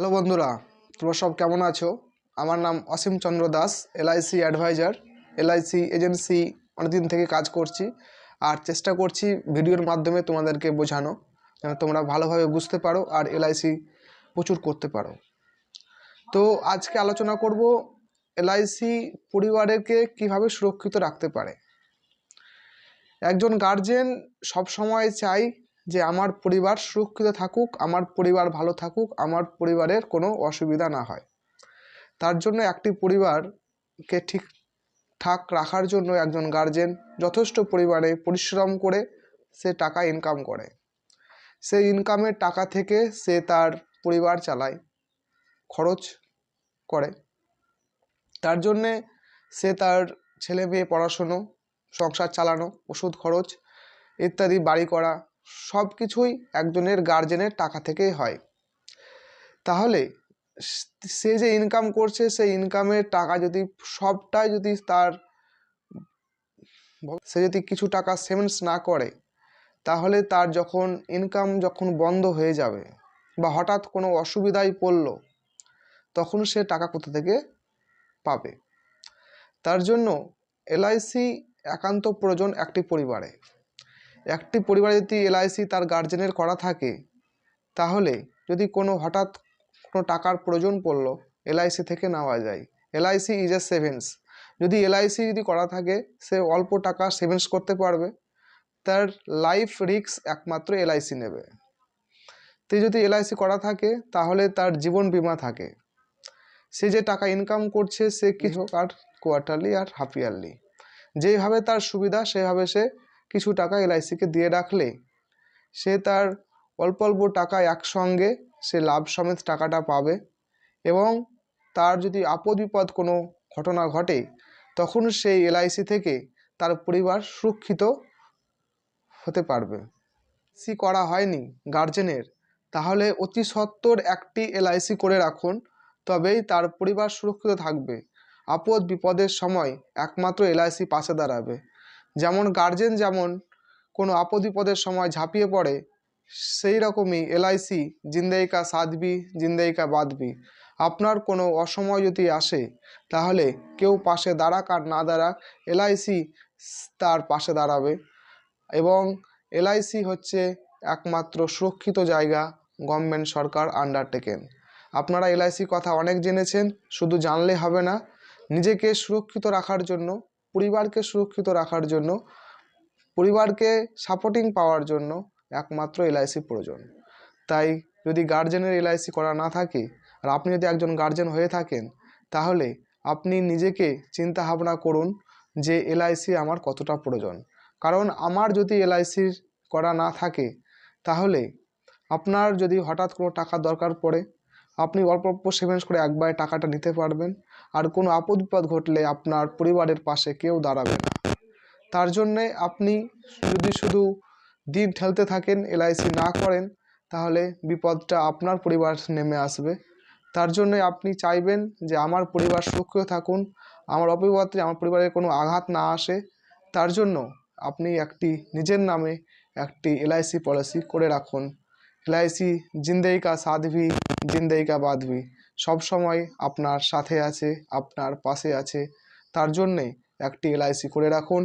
Hello বন্ধুরা, তোমরা সব কেমন আছো? আমার নাম Asim Chandra Das LIC advisor LIC agency অনেকদিন থেকে কাজ করছি আর চেষ্টা করছি ভিডিওর মাধ্যমে তোমাদেরকে বোঝানো, যেন তোমরা ভালোভাবে বুঝতে পারো আর এলআইসি প্রচুর করতে পারো। তো আজকে আলোচনা করব এলআইসি পরিবারেরকে কীভাবে সুরক্ষিত রাখতে পারে। একজন গার্জেন সবসময় চাই যে আমার পরিবার সুরক্ষিত থাকুক, আমার পরিবার ভালো থাকুক, আমার পরিবারের কোনো অসুবিধা না হয়। তার জন্য একটি পরিবারকে ঠিকঠাক রাখার জন্য একজন গার্জেন যথেষ্ট পরিমাণে পরিশ্রম করে সে টাকা ইনকাম করে। সেই ইনকামের টাকা থেকে সে তার পরিবার চালায়, খরচ করে। তার জন্যে সে তার ছেলে মেয়ে পড়াশুনো, সংসার চালানো, ওষুধ খরচ ইত্যাদি বাড়ি করা সব কিছুই একজনের গার্জেনের টাকা থেকেই হয়। তাহলে সে যে ইনকাম করছে সেই ইনকামের টাকা যদি সবটাই যদি তার সে যদি কিছু টাকা সেভিংস না করে, তাহলে তার যখন ইনকাম যখন বন্ধ হয়ে যাবে বা হঠাৎ কোনো অসুবিধায় পড়ল, তখন সে টাকা কোথা থেকে পাবে? তার জন্য এলআইসি একান্ত প্রয়োজন একটি পরিবারে। একটি পরিবারে যদি এলআইসি তার গার্জেনের করা থাকে, তাহলে যদি কোনো হঠাৎ কোনো টাকার প্রয়োজন পড়ল এলআইসি থেকে নেওয়া যায়। এলআইসি ইজ এ সেভিংস যদি এলআইসি যদি করা থাকে, সে অল্প টাকা সেভিংস করতে পারবে। তার লাইফ রিস্ক একমাত্র এলআইসি নেবে। তো যদি এলআইসি করা থাকে, তাহলে তার জীবন বিমা থাকে। সে যে টাকা ইনকাম করছে, সে কিছু আর কোয়ার্টারলি আর হাফ ইয়ারলি যেইভাবে তার সুবিধা, সেভাবে সে কিছু টাকা এলআইসিকে দিয়ে রাখলে সে তার অল্প অল্প টাকা একসঙ্গে সে লাভ সমেত টাকাটা পাবে এবং তার যদি আপদ বিপদ কোনো ঘটনা ঘটে, তখন সেই এলআইসি থেকে তার পরিবার সুরক্ষিত হতে পারবে। সি করা হয়নি গার্জেনের। তাহলে অতি সত্বর একটি এলআইসি করে রাখুন, তবেই তার পরিবার সুরক্ষিত থাকবে। আপদ বিপদের সময় একমাত্র এলআইসি পাশে দাঁড়াবে। যেমন গার্জেন যেমন কোনো আপদ বিপদের সময় ঝাঁপিয়ে পড়ে, সেই রকমই এলআইসি জিন্দেই কা সাধবি জিন্দেই কা বাঁধবি আপনার কোনো অসময় যদি আসে, তাহলে কেউ পাশে দাঁড়াক আর না দাঁড়াক এলআইসি তার পাশে দাঁড়াবে। এবং এলআইসি হচ্ছে একমাত্র সুরক্ষিত জায়গা গভর্নমেন্ট সরকার আন্ডারটেকেন আপনারা এলআইসি কথা অনেক জেনেছেন, শুধু জানলে হবে না। নিজেকে সুরক্ষিত রাখার জন্য পরিবারকে সুরক্ষিত রাখার জন্য, পরিবারকে সাপোর্টিং পাওয়ার জন্য একমাত্র এলআইসি প্রয়োজন। তাই যদি গার্জেনের এলআইসি করা না থাকে আর আপনি যদি একজন গার্জেন হয়ে থাকেন, তাহলে আপনি নিজেকে চিন্তা ভাবনা করুন যে এলআইসি আমার কতটা প্রয়োজন। কারণ আমার যদি এলআইসির করা না থাকে, তাহলে আপনার যদি হঠাৎ কোনো টাকা দরকার পড়ে আপনি অল্প অল্প সেভিংস করে একবারে টাকাটা নিতে পারবেন। আর কোনো আপদ বিপদ ঘটলে আপনার পরিবারের পাশে কেউ দাঁড়াবে না। তার জন্যে আপনি যদি শুধু দিন ঠেলতে থাকেন এলআইসি না করেন, তাহলে বিপদটা আপনার পরিবার নেমে আসবে। তার জন্যে আপনি চাইবেন যে আমার পরিবার সুরক্ষিত থাকুন, আমার অপরিবর্তে আমার পরিবারের কোনো আঘাত না আসে। তার জন্য আপনি একটি নিজের নামে একটি এলআইসি পলিসি করে রাখুন। এলআইসি জিন্দেই কা সাধবি জিন্দেই কা বাঁধবি সবসময় আপনার সাথে আছে, আপনার পাশে আছে। তার জন্যে একটি এলআইসি করে রাখুন।